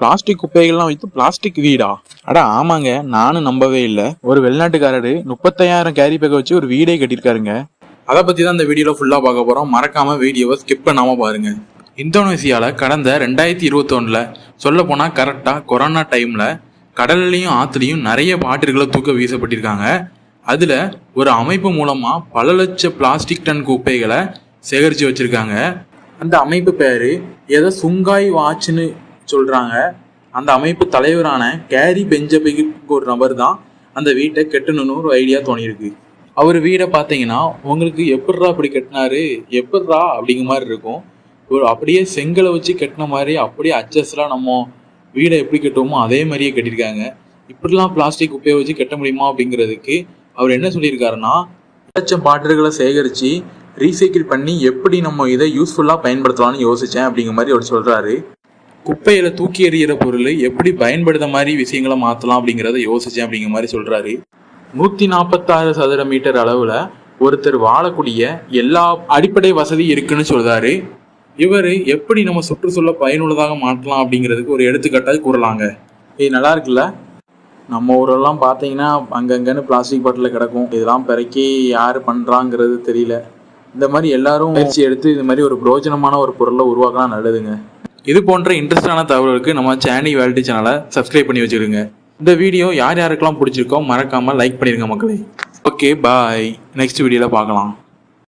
Plastic குப்பைகள்லாம் வைத்து plastic வீடா? அட ஆமாங்க. நானும் நம்பவே இல்லை. ஒரு வெளிநாட்டுக்காரரு முப்பத்தாயிரம் கேரி பேக்கை வச்சு ஒரு வீடே கட்டியிருக்காருங்க. அதை பத்தி தான் இந்த வீடியோல ஃபுல்லா பார்க்க போறோம். மறக்காம வீடியோவை ஸ்கிப் பண்ணாம பாருங்க. இந்தோனேசியால கடந்த ரெண்டாயிரத்தி இருபத்தொன்னுல சொல்ல போனா கரெக்டா கொரோனா டைம்ல கடல்லையும் ஆத்துலையும் நிறைய பாட்டில்களை தூக்க வீசப்பட்டிருக்காங்க. அதுல ஒரு அமைப்பு மூலமா பல லட்ச பிளாஸ்டிக் டன் குப்பைகளை சேகரித்து வச்சிருக்காங்க. அந்த அமைப்பு பேரு ஏதோ சுங்காய் வாட்ச்னு சொல்கிறாங்க அந்த அமைப்பு தலைவரான கேரி பெஞ்சபிக்கு ஒரு நபர் தான் அந்த வீட்டை கட்டணும்னு ஒரு ஐடியா தோணியிருக்கு. அவர் வீடை பார்த்தீங்கன்னா உங்களுக்கு எப்பட்றா அப்படி கட்டினாரு? எப்பட்றா அப்படிங்கிற மாதிரி இருக்கும். ஒரு அப்படியே செங்கலை வச்சு கட்டின மாதிரி அப்படியே அச்சஸ்லாம் நம்ம வீடை எப்படி கட்டுவோமோ அதே மாதிரியே கட்டியிருக்காங்க. இப்படிலாம் பிளாஸ்டிக் குப்பையை வச்சு கட்ட முடியுமா அப்படிங்கிறதுக்கு அவர் என்ன சொல்லியிருக்காருன்னா லட்சம் பாட்டில்களை சேகரித்து ரீசைக்கிள் பண்ணி எப்படி நம்ம இதை யூஸ்ஃபுல்லாக பயன்படுத்தலாம்னு யோசித்தேன் அப்படிங்கிற மாதிரி அவர் சொல்கிறாரு குப்பையில தூக்கி எறிகிற பொருள் எப்படி பயன்படுத்த மாதிரி விஷயங்களை மாற்றலாம் அப்படிங்கிறத யோசிச்சேன் அப்படிங்கிற மாதிரி சொல்கிறாரு நூற்றி நாற்பத்தாறு சதுர மீட்டர் அளவில் ஒருத்தர் வாழக்கூடிய எல்லா அடிப்படை வசதி இருக்குன்னு சொல்றாரு. இவர் எப்படி நம்ம சுற்றுச்சூழலை பயனுள்ளதாக மாற்றலாம் அப்படிங்கிறதுக்கு ஒரு எடுத்துக்காட்டாக கூறலாங்க. இது நல்லா இருக்குல்ல? நம்ம ஊரெல்லாம் பார்த்தீங்கன்னா அங்கங்கன்னு பிளாஸ்டிக் பாட்டில் கிடக்கும். இதெல்லாம் பிறக்கி யார் பண்ணுறாங்கிறது தெரியல. இந்த மாதிரி எல்லாரும் முயற்சி எடுத்து இது மாதிரி ஒரு பிரோஜனமான ஒரு பொருளை உருவாக்கலாம் நல்லதுங்க. இது போன்ற இன்ட்ரெஸ்டான தகவலுக்கு நம்ம சேனி வேலிட்டி சேனலை சப்ஸ்கிரைப் பண்ணி வச்சுருங்க இந்த வீடியோ யார் யாருக்கெல்லாம் பிடிச்சிருக்கோ மறக்காமல் லைக் பண்ணிடுங்க மக்களே. ஓகே பாய் நெக்ஸ்ட் வீடியோவில் பார்க்கலாம்.